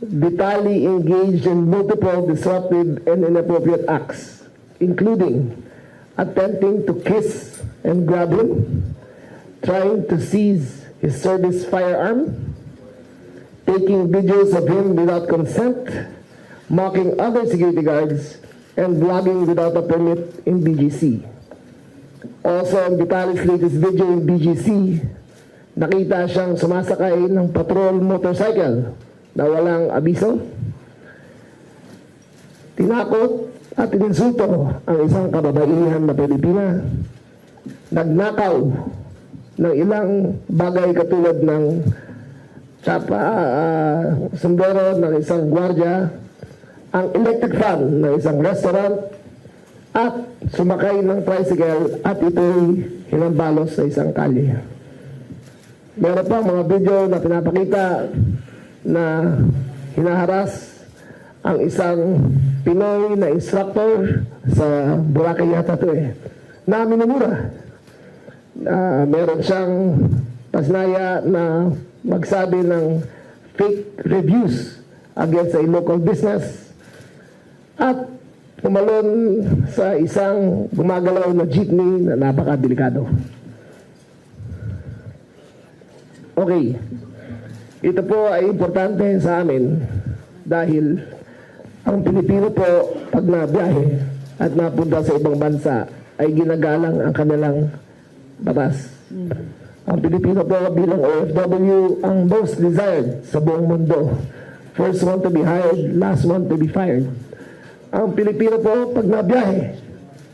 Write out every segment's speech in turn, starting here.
Vitali engaged in multiple disruptive and inappropriate acts, including attempting to kiss and grab him, trying to seize his service firearm, taking videos of him without consent, mocking other security guards, and vlogging without a permit in BGC. Also, on Vitalis' latest video in BGC, nakita siyang sumasakay ng patrol motorcycle na walang abiso. Tinakot at ininsulto ang isang kababaihan na Pilipina. Nagnakaw ng ilang bagay katulad ng tsapa, ah, sombrero ng isang gwardya, ang electric fan ng isang restaurant, at sumakay ng tricycle at ito'y hinambalos sa isang kalye. Meron pa mga video na pinapakita na hinaharas ang isang Pinoy na instructor sa Boracay yata to eh, na minumura. Na meron siyang pasnaya na magsabi ng fake reviews against a local business at pumalon sa isang gumagalaw na jeepney na napakadelikado. Okay. Ito po ay importante sa amin dahil ang Pilipino po pag nabiyahe at napunta sa ibang bansa ay ginagalang ang kanilang batas. Ang Pilipino po bilang OFW ang most desired sa buong mundo. First one to be hired, last one to be fired. Ang Pilipino po pag nabiyahe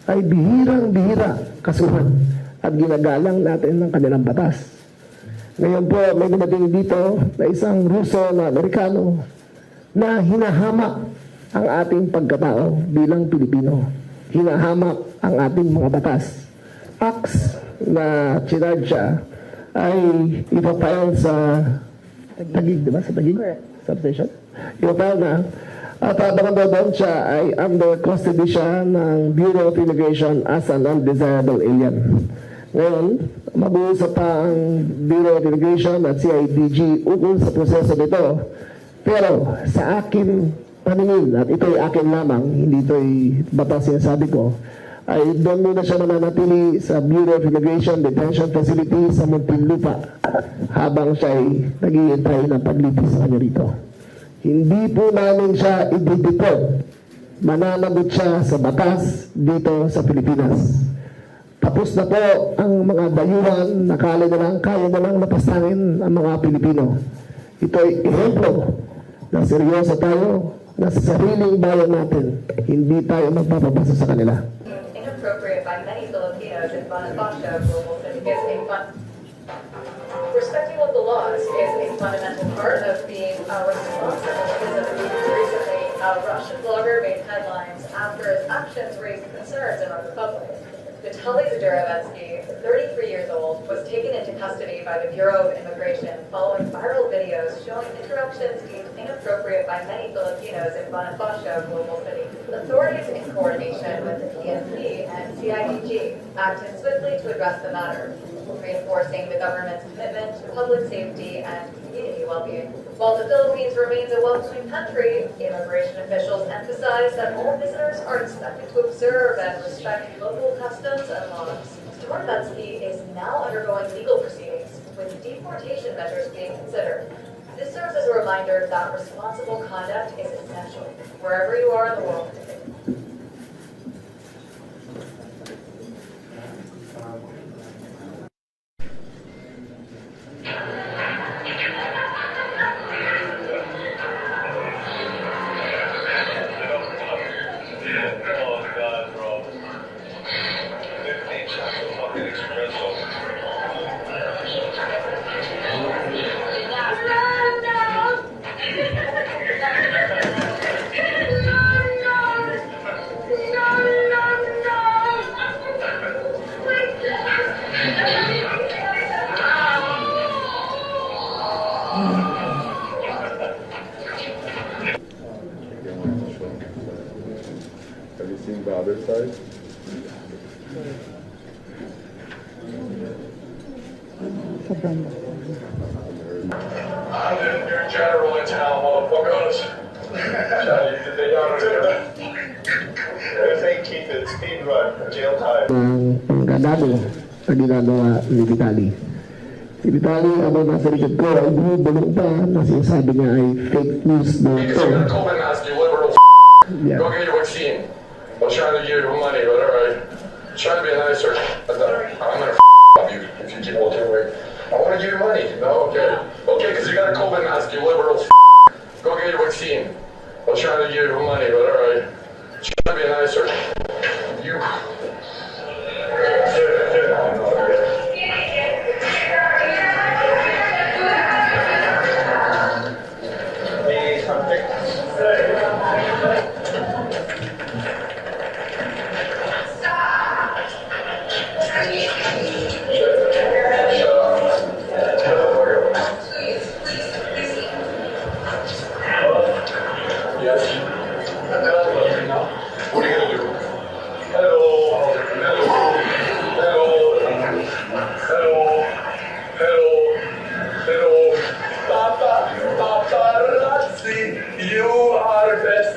ay bihirang-bihira kasuhan at ginagalang natin ng kanilang batas. Ngayon po, may dumating dito na isang Ruso na Amerikano na hinahamak ang ating pagkatao bilang Pilipino. Hinahamak ang ating mga batas. Acts na chinarge ay ipapile sa Tagig, di ba? Sa Tagig? Substation? Ipapile na at habang doon siya ay under custody siya ng Bureau of Immigration as an undesirable alien. Ngayon, mag-uusap pa ang Bureau of Immigration at CIDG ukol sa proseso nito. Pero sa akin paningin, at ito'y akin lamang, hindi ito'y batas sinasabi ko, ay doon muna siya mananatili sa Bureau of Immigration Detention Facility sa Muntinlupa habang siya ay naghihintay ng paglitis sa kanya rito. Hindi po namin siya i-deport. Mananagot siya sa batas dito sa Pilipinas. Tapos na po ang mga dayuhan, nakala na lang, kaya na lang napastangin ang mga Pilipino. Ito ay ehemplo na seryoso tayo na sa sariling bayan natin, hindi tayo magpapabasa sa kanila. inappropriate by many Filipinos in Bonifacio, is a fun. Respecting local laws is a fundamental part of being a responsible. Recently, a Russian blogger made headlines after his actions raised concerns among the public. Vitaly Zadorovetsky, 33 years old, was taken into custody by the Bureau of Immigration following viral videos showing interruptions deemed inappropriate by many Filipinos in Bonifacio, Global City. Authorities in coordination with the PNP and CIDG acted swiftly to address the matter, reinforcing the government's commitment to public safety and community well-being. While the Philippines remains a welcoming country, immigration officials emphasize that all visitors are expected to observe and respect local customs and laws. Zadorovetsky is now undergoing legal proceedings, with deportation measures being considered. This serves as a reminder that responsible conduct is essential wherever you are in the world. Sa. There's I'm the new general in town, motherfuckers. They don't If they keep it speed run, jail time. ng panggadado na ginagawa ni Vitali. Si Vitali, habang nasa likod ko, ay bumubulong pa na sinasabi niya ay fake news Because ito. you're Yeah. Go get your vaccine. I'm trying to give you money, but alright. Try to be nicer. But uh, I'm gonna up you if you keep walking I wanna give you money. No, okay. Okay, because you got a COVID mask, you liberal Go get your vaccine. I'm trying to give you money, but alright. Try to be nicer.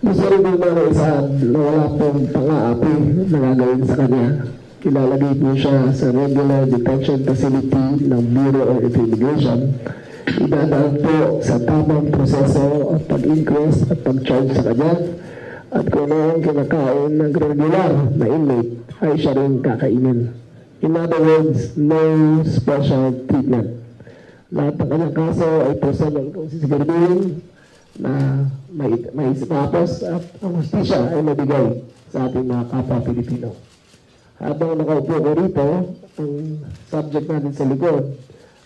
Rin din mga isa na wala pong pang-aapi na gagawin sa kanya. Ilalagay po siya sa regular detention facility ng Bureau of Immigration. Idadaan po sa tamang proseso at pag-inquest at pag-charge sa kanya. At kung ang kinakain ng regular na inmate, ay siya rin kakainin. In other words, no special treatment. Lahat ng kanyang kaso ay personal kung sisiguraduhin na may, may tapos at ang hustisya ay mabigay sa ating mga kapwa Pilipino. Habang nakaupo ko rito, ang subject natin sa likod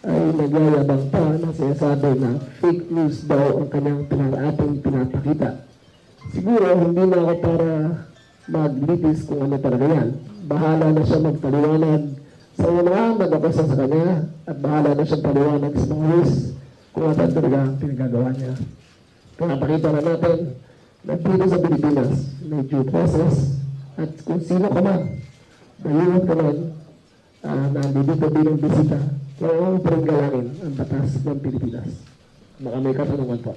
ay nagyayabang pa na sinasabi na fake news daw ang kanyang pina- ating pinapakita. Siguro hindi na ako para maglitis kung ano talaga yan. Bahala na siya magpaliwanag sa mga nagkakasa sa kanya at bahala na siya paliwanag sa mga kung ano talaga ang pinagagawa niya. Pinapakita na natin na dito sa Pilipinas may due process at kung sino ka man, mayroon ka man uh, na nandito bilang bisita, kailangan pa rin galangin ang batas ng Pilipinas. Baka may katanungan po.